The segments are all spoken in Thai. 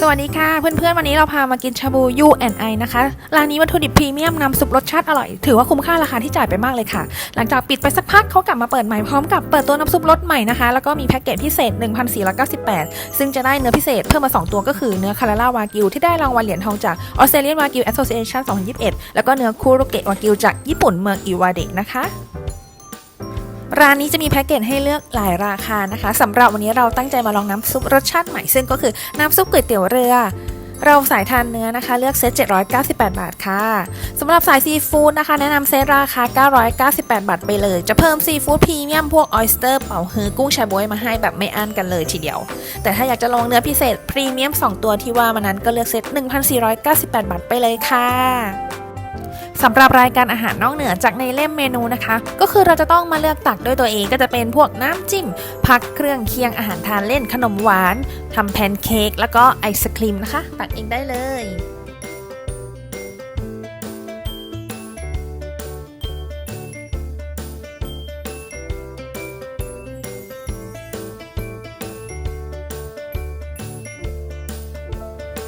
สวัสดีค่ะ เพื่อนๆ วันนี้เราพามากินชาบู U&I นะคะ ร้านนี้วัตถุดิบพรีเมียมน้ำซุปรสชาติอร่อย ถือว่าคุ้มค่าราคาที่จ่ายไปมากเลยค่ะ หลังจากปิดไปสักพักเขากลับมาเปิดใหม่พร้อมกับเปิดตัวน้ำซุปรสใหม่นะคะ แล้วก็มีแพ็กเกจพิเศษ 1,498 ซึ่งจะได้เนื้อพิเศษเพิ่มมา 2 ตัวก็คือเนื้อคาราล่าวากิวที่ได้รางวัลเหรียญทองจาก Australian Wagyu Association 2021 แล้วก็เนื้อคูโรเกะวากิวจากญี่ปุ่นเมืองอิวาเดะนะคะ ร้านนี้จะมีแพ็กเกจให้เลือกหลายราคานะคะสำหรับวันนี้เราตั้งใจมาลองน้ำซุปรสชาติใหม่ซึ่งก็คือน้ำซุปก๋วยเตี๋ยวเรือ เราสายทานเนื้อนะคะ เลือกเซต798 บาทค่ะสำหรับสายซีฟู้ดนะคะ แนะนำเซตราคา 998 บาทไปเลย จะเพิ่มซีฟู้ดพรีเมียมพวกออยสเตอร์เป๋าฮือกุ้งแชบวยมาให้แบบไม่อั้นกันเลยทีเดียว แต่ถ้าอยากจะลองเนื้อพิเศษพรีเมียม 2 ตัวที่ว่ามานั้นก็เลือกเซต1,498 บาทไปเลยค่ะ สำหรับรายการอาหารนอกเหนือจากในเล่มเมนูนะคะ ก็คือเราจะต้องมาเลือกตักด้วยตัวเองก็จะเป็นพวกน้ำจิ้มผักเครื่องเคียงอาหารทานเล่นขนมหวานทำแพนเค้กแล้วก็ไอศครีมนะคะ ตักเองได้เลย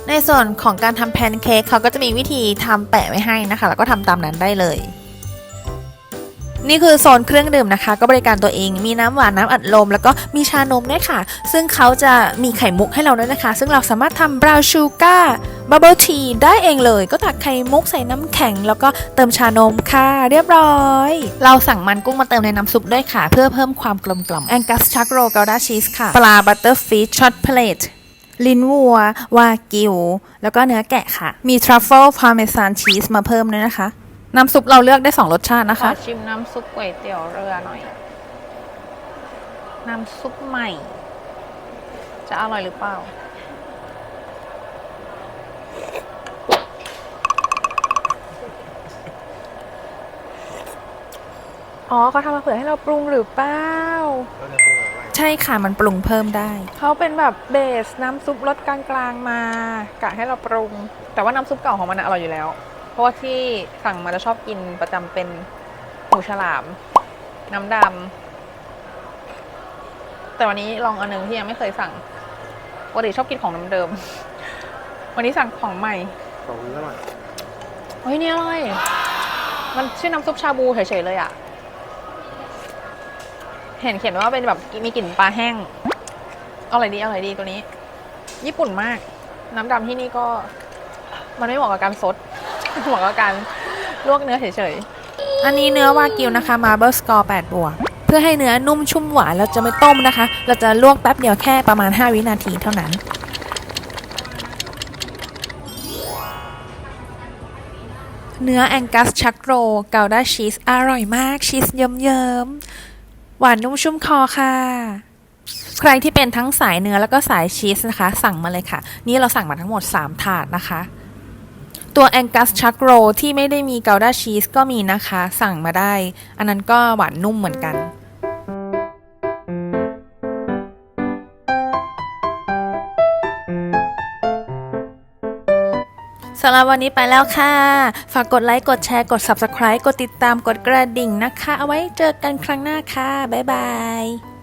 ในส่วนของการทำแพนเค้กเขาก็จะมีวิธีทำแปะไว้ให้นะคะ แล้วก็ทำตามนั้นได้เลย นี่คือโซนเครื่องดื่มนะคะ ก็บริการตัวเอง มีน้ำหวานน้ำอัดลม แล้วก็มีชานมด้วยค่ะ ซึ่งเขาจะมีไข่มุกให้เราด้วยนะคะ ซึ่งเราสามารถทำบราวน์ชูการ์บับเบิลทีได้เองเลย ก็ตักไข่มุกใส่น้ำแข็ง แล้วก็เติมชานมค่ะ เรียบร้อย เราสั่งมันกุ้งมาเติมในน้ำซุปด้วยค่ะ เพื่อเพิ่มความกลมกล่อมแองกัสชักโรเกาดาชีสค่ะ ปลาบัตเตอร์ฟิชช็อตเพลท ลิ้นวัว วากิว แล้วก็เนื้อแกะค่ะ มีทรัฟเฟิลพาเมซานชีสมาเพิ่มด้วยนะคะ น้ำซุปเราเลือกได้ 2 รสชาตินะขอคะ ชิมน้ำซุปก๋วยเตี๋ยวเรือหน่อย น้ำซุปใหม่ จะอร่อยหรือเปล่า อ๋อเขาทำมาเผื่อให้เราปรุงหรือเปล่า ใช่ค่ะมันปรุงเพิ่มได้ เขาเป็นแบบเบสน้ำซุปรสกลางๆมากะให้เราปรุง แต่ว่าน้ำซุปเก่าของมันน่ะอร่อยอยู่แล้ว เพราะว่าที่สั่งมาจะชอบกินประจำเป็นหมูฉลาม น้ำดำแต่วันนี้ลองอันหนึงที่ยังไม่เคยสั่งปกติชอบกินของน้ำเดิมวันนี้สั่งของใหม่ของนี้อร่อยเฮ้ยนี่อร่อย มันชื่อน้ำซุปชาบูเฉยๆเลยอะ เห็นเขียนว่าเป็นแบบมีกลิ่นปลาแห้งอร่อยดีอร่อยดีตัวนี้ ญี่ปุ่นมาก น้ำดำที่นี่ก็ มันไม่เหมาะกับการซดเหมาะกับการลวกเนื้อเฉยอันนี้เนื้อวากิวนะคะมาเบอร์สกอร์8บวกเพื่อให้เนื้อนุ่มชุ่มหวานเราจะไม่ต้มนะคะ เราจะลวกแป๊บเดียวแค่ประมาณ 5 วินาทีเท่านั้นเนื้อแองกัสชักโรเกาด้าชีสอร่อยมากชีสเยิ้มๆ หวานนุ่มชุ่มคอค่ะ ใครที่เป็นทั้งสายเนื้อแล้วก็สายชีสนะคะ สั่งมาเลยค่ะ นี่เราสั่งมาทั้งหมด 3 ถาดนะคะ ตัวแองกัสชักโรที่ไม่ได้มีเกาด้าชีสก็มีนะคะ สั่งมาได้ อันนั้นก็หวานนุ่มเหมือนกัน สำหรับวันนี้ไปแล้วค่ะ ฝากกดไลค์ กดแชร์ กด Subscribe กดติดตาม กดกระดิ่งนะคะ เอาไว้เจอกันครั้งหน้าค่ะ บ๊ายบาย